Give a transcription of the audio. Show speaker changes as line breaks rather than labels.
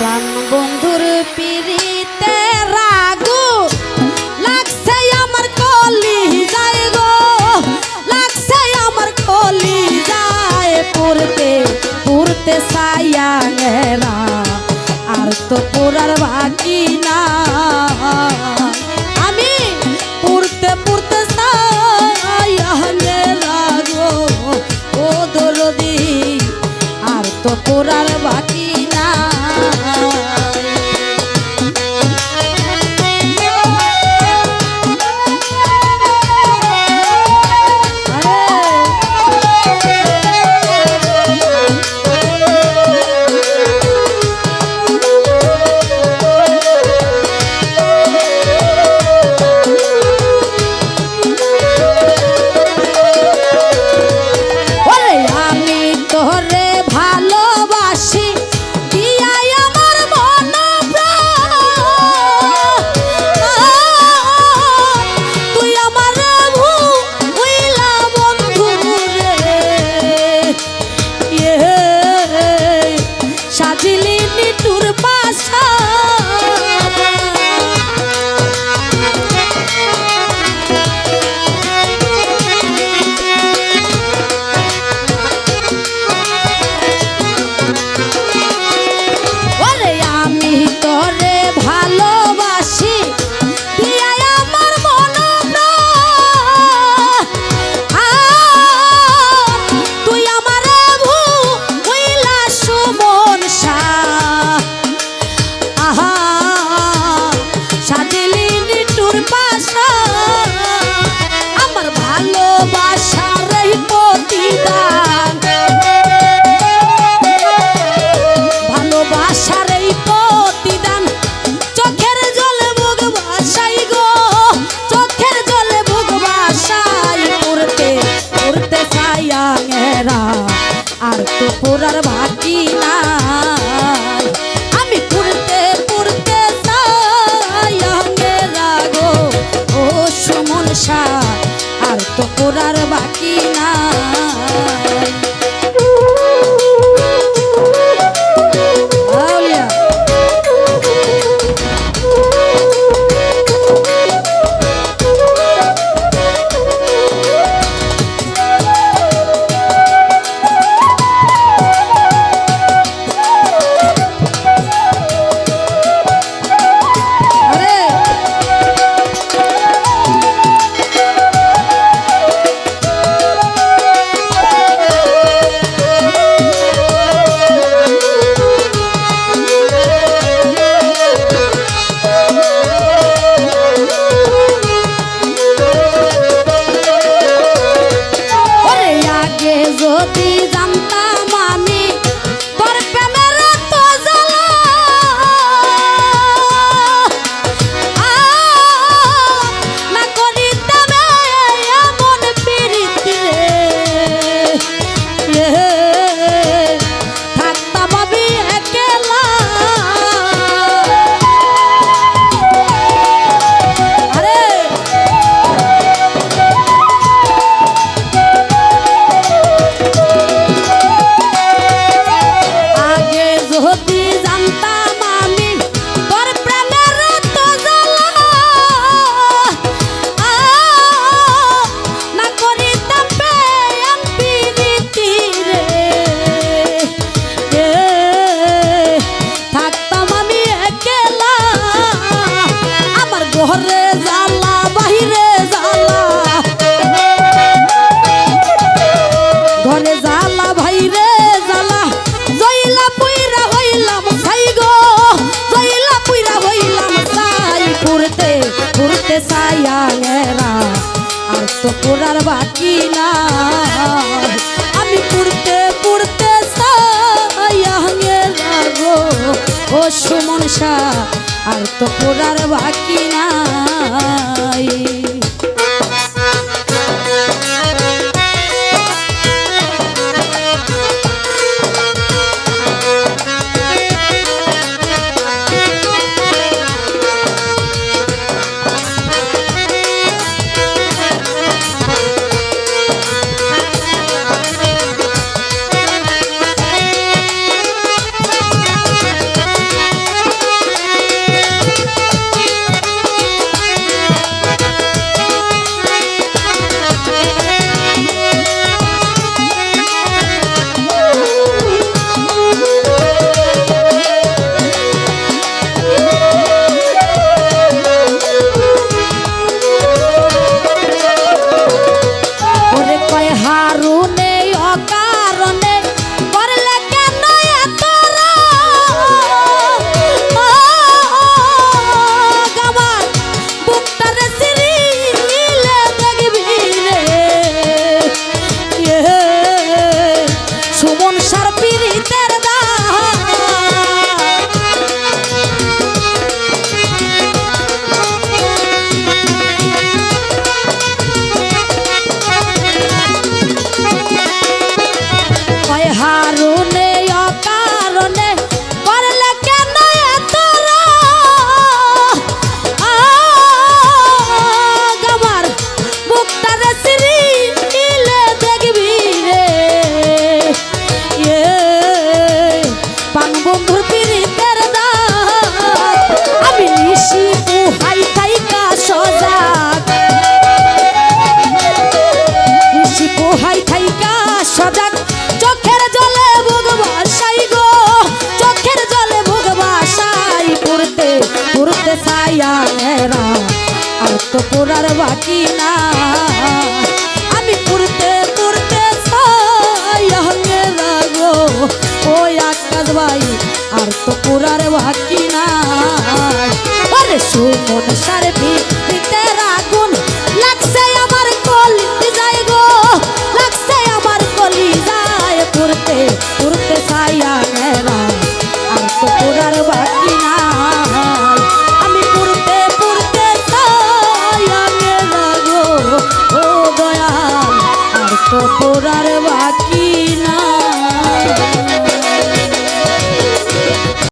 প্রাণ বন্ধুর লাগছে আমার কলি যায় গো। লাগছে আমার কলি যায় পুরতে পুরতে সায়া গেরা। আর তো না। আমি পুরতে পুরতে সায়া গেরা আর তো পুরার যদি জানতাম sayang era Aku kurang bakina Ami pur ও সুমনসা আর তো পড়ার বাকি নাই। বাকি না। আমি পুরতে পুরতে সঙ্গে লাগো। ও আকাশ ভাই, আর তো পুরার বাকি না সুমন